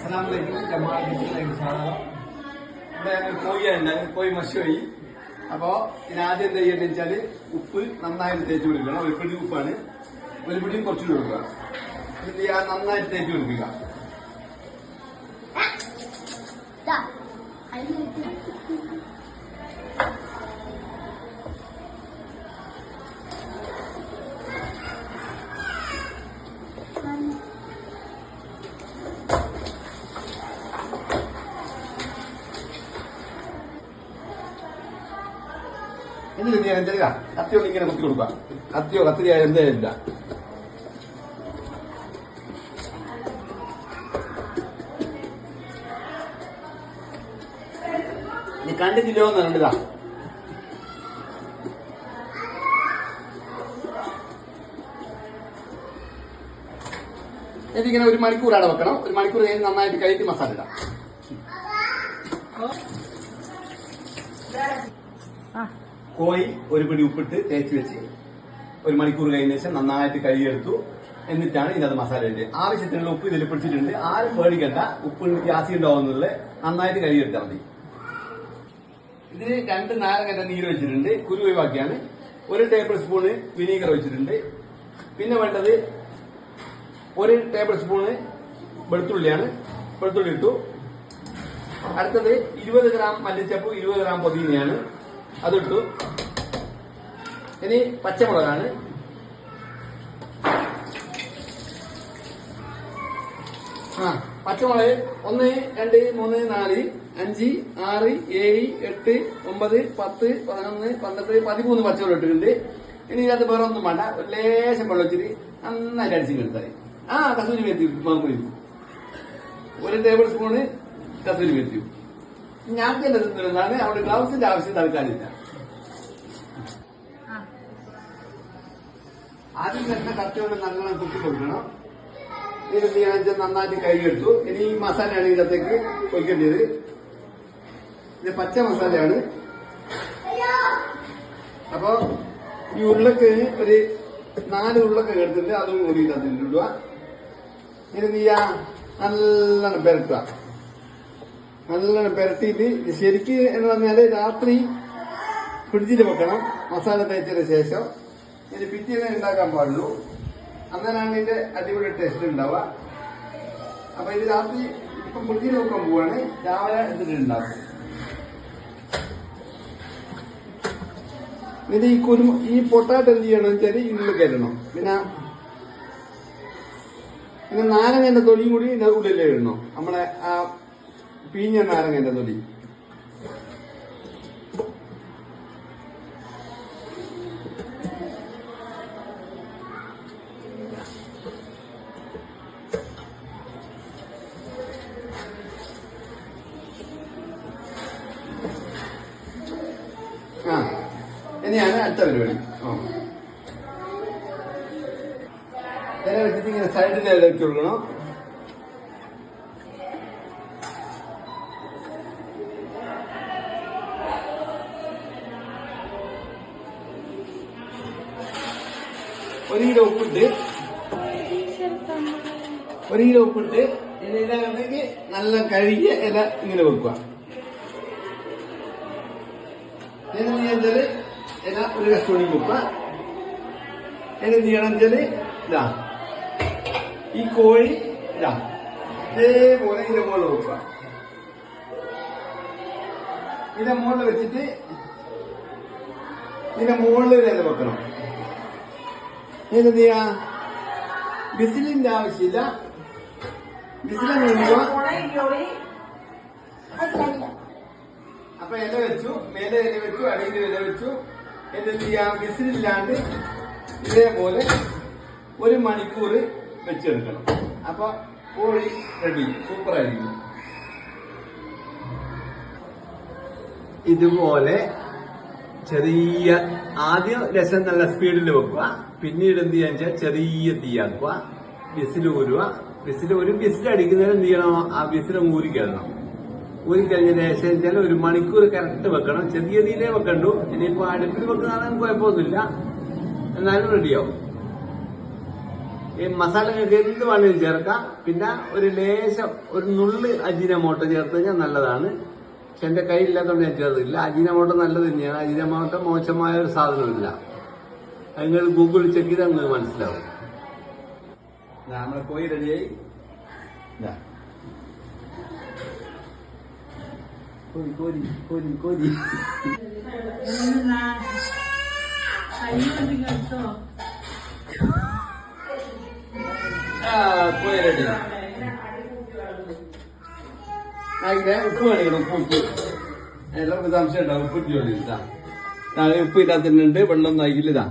അസ്സലാമലൈക്കും ഇവിടെ കോഴിയുണ്ട് കോഴി മഷി അപ്പോ ഇതിന് ആദ്യം എന്താ ചെയ്യുന്നത് ഉപ്പ് നന്നായിട്ട് തേച്ച് കൊടുക്കണം. ഒരു പിടി ഉപ്പാണ്. ഒരു പിടിയും കുറച്ചുകൂടി കൊടുക്കുക എന്നിട്ട് ഞാൻ നന്നായിട്ട് തേച്ച് കൊടുക്കുക. Thank അതിലേക്ക് എന്നിട്ട് ഞാൻ കത്തി കൊണ്ട് ഇങ്ങനെ കുത്തി കൊടുക്കുക. കത്തിയോ കത്തിരിയോ എന്താ ഇല്ല. നീ കണ്ടിട്ടില്ലോ എന്ന് കണ്ടതാ ഇതിങ്ങനെ ഒരു മണിക്കൂർ അവിടെ വെക്കണം. ഒരു മണിക്കൂർ കഴിഞ്ഞ് നന്നായിട്ട് കയറ്റി മസാല ഇടാം. കോഴി ഒരു പിടി ഉപ്പിട്ട് തേച്ച് വെച്ച് ഒരു മണിക്കൂർ കഴിഞ്ഞ ശേഷം നന്നായിട്ട് കഴുകിയെടുത്തു. എന്നിട്ടാണ് ഇതിനകത്ത് മസാല ഇട്ടത് ആവശ്യത്തിനുള്ള ഉപ്പ് ഇതിൽ പിടിച്ചിട്ടുണ്ട്. ആരും പേടിക്കണ്ട. ഉപ്പ് ഗ്യാസി ഉണ്ടാവുന്നുള്ള നന്നായിട്ട് കഴുകിയെടുത്താൽ മതി. ഇതിന് രണ്ട് നാരങ്ങന്റെ നീര് വെച്ചിട്ടുണ്ട്. കുരു ഒഴിവാക്കിയാണ്. ഒരു ടേബിൾ സ്പൂണ് വിനീഗർ വെച്ചിട്ടുണ്ട് പിന്നെ വേണ്ടത് ഒരു ടേബിൾ സ്പൂണ് വെളുത്തുള്ളിയാണ്. വെളുത്തുള്ളി ഇട്ടു. അടുത്തത് ഇരുപത് ഗ്രാം മല്ലിച്ചപ്പ് ഇരുപത് ഗ്രാം പൊതിനയാണ്. അതിട്ടു ഇനി പച്ചമുളകാണ്. ആ പച്ചമുളക് ഒന്ന് രണ്ട് മൂന്ന് നാല് അഞ്ച് ആറ് ഏഴ് എട്ട് ഒമ്പത് പത്ത് പതിനൊന്ന് പന്ത്രണ്ട് പതിമൂന്ന് പച്ചമുളക് ഇട്ടിട്ടുണ്ട്. ഇനി ഇതിനകത്ത് വേറെ ഒന്നും വേണ്ട. ഒരു ലേശം വെള്ളം വെച്ചിട്ട് നന്നായിട്ട് അടിച്ചു എടുത്താൽ ആ കസൂരി മെത്തി മാമ്പുരി ഒരു ടേബിൾ സ്പൂണ് കസൂരി മെത്തി ഞാൻ തിന്നുന്നതാണ് അവിടെ ഗ്ലൗസിന്റെ ആവശ്യം തൽക്കാലില്ല ആ. ആദ്യം തന്നെ കത്തിയോട് നല്ലോണം കുത്തി കൊടുക്കണം. ഇത് ഞാൻ നന്നായിട്ട് കഴുകിയെടുത്തു. ഇനി ഈ മസാലയാണ് ഇതിനകത്തേക്ക് ഒഴിക്കേണ്ടത്. ഇത് പച്ച മസാലയാണ്. അപ്പൊ ഈ ഉരുളക്ക് ഒരു നാല് ഉരുളൊക്കെ എടുത്തിട്ട് അതും കൂടി ഇതിനകത്ത് ഇടുക എന്ത് ചെയ്യാ? നല്ലോണം പെരട്ടുക. നല്ലോണം പെരട്ടിയിട്ട് ശരിക്ക് എന്ന് പറഞ്ഞാൽ രാത്രി ഫ്രിഡ്ജിൽ വെക്കണം. മസാല തേച്ചതിന് ശേഷം ഇതിന് പിറ്റേന്ന് ഉണ്ടാക്കാൻ പാടുള്ളൂ. അന്നേരമാണ് ഇതിന്റെ അടിപൊളി ടേസ്റ്റ് ഉണ്ടാവുക. അപ്പൊ ഇത് രാത്രി ഇപ്പം ഫ്രിഡ്ജിൽ വെക്കാൻ പോവാണ്. രാവിലെ എടുത്തിട്ട് ഉണ്ടാക്കും. ഇത് ഈ കുരു ഈ പൊട്ടാട്ട് എന്ത് ചെയ്യണം വെച്ചാൽ ഇതിനുള്ളിൽ കയറ്റണം. പിന്നെ പിന്നെ നാരങ്ങന്റെ തൊലിയും കൂടി ഉള്ളിലേ ഇടണം. നമ്മളെ ആ പീഞ്ഞ നാരങ്ങന്റെ തൊലി. ഇനിയാണ് അടുത്ത പരിപാടി ആ ഇല വെച്ചിട്ട് ഇങ്ങനെ സൈഡിലേക്ക് കൊടുക്കണം ഒരു കിലോ ഉപ്പിട്ട് ഒരു കിലോ ഉപ്പിട്ട് ഇതിനകത്തേക്ക് നല്ല കഴുകിയ ഇല ഇങ്ങനെ വെക്കുക. എന്ത് ചെയ്യാച്ചാൽ ഇല ഒരു കഷ്ടോടി വെക്കുക. എന്നെന്ത് ചെയ്യണം വെച്ചാൽ ഇതാ. ഈ കോഴി ഇതാ. ഇതേപോലെ ഇതിന്റെ മുകളിൽ വെക്കുക. ഇതിന്റെ മുകളിൽ വെച്ചിട്ട് ഇതിന്റെ മുകളിൽ വെക്കണം. എന്ത് ചെയ്യാ ബിസിലിന്റെ ആവശ്യമില്ല. ബിസിലെ നീങ്ങുക അപ്പൊ ഇല വെച്ചു മേലെ ഇല വെച്ചു അടിയിൽ ഇല വെച്ചു. എന്ത് ചെയ്യാം ബിസിലില്ലാണ്ട് ഇതേപോലെ ഒരു മണിക്കൂർ വെച്ചെടുക്കണം. അപ്പൊ കോഴി റെഡി സൂപ്പർ ആയിരിക്കും. ഇതുപോലെ ചെറിയ ആദ്യം രസം നല്ല സ്പീഡിൽ വെക്കുക. പിന്നീട് എന്ത് ചെയ്യാന്ന് വെച്ചാൽ ചെറിയ തീയാക്കുക വിസിൽ ഊരുക. വിസിൽ ഒരു വിസിൽ അടിക്കുന്നതിന് എന്ത് ചെയ്യണം? ആ വിസിൽ ഊരിക്കണം ഊരിക്കഴിഞ്ഞ ഊരി കഴിഞ്ഞ ശേഷം വെച്ചാൽ ഒരു മണിക്കൂർ കറക്റ്റ് വെക്കണം. ചെറിയ തീയിലേ വെക്കണ്ടു. ഇനിയിപ്പോ അടുപ്പിൽ വെക്കുന്നതാണെങ്കിൽ കുഴപ്പമൊന്നുമില്ല. എന്നാലും റെഡിയാവും ഈ മസാല നിങ്ങൾക്ക് എന്ത് വേണമെങ്കിലും ചേർക്കാം. പിന്നെ ഒരു ലേശം ഒരു നുള്ളി അജിനമോട്ട ചേർത്ത് കഴിഞ്ഞാൽ നല്ലതാണ്. പക്ഷെ എന്റെ കയ്യില്ലാത്തതുകൊണ്ട് ഞാൻ ചേർത്തില്ല അജിനമോട്ട നല്ലത് തന്നെയാണ്. അജിനമോട്ട മോശമായ ഒരു സാധനമില്ല അത് നിങ്ങൾ ഗൂഗിളിൽ ചെക്ക് ചെയ്താൽ നിങ്ങൾക്ക് മനസ്സിലാവും. നമ്മളെ കോഴി റെഡിയായി കോരി കോരി കോരി കോരി ആ കോഴി റെഡി ആയിക്കേ ഉപ്പ് വേണം ഉപ്പ് ഉപ്പ്. എല്ലാവർക്കും ഉപ്പ് ഇട്ടോ ഇതാ ഉപ്പ് വെള്ളം നായിക്കില്ല ഇതാ.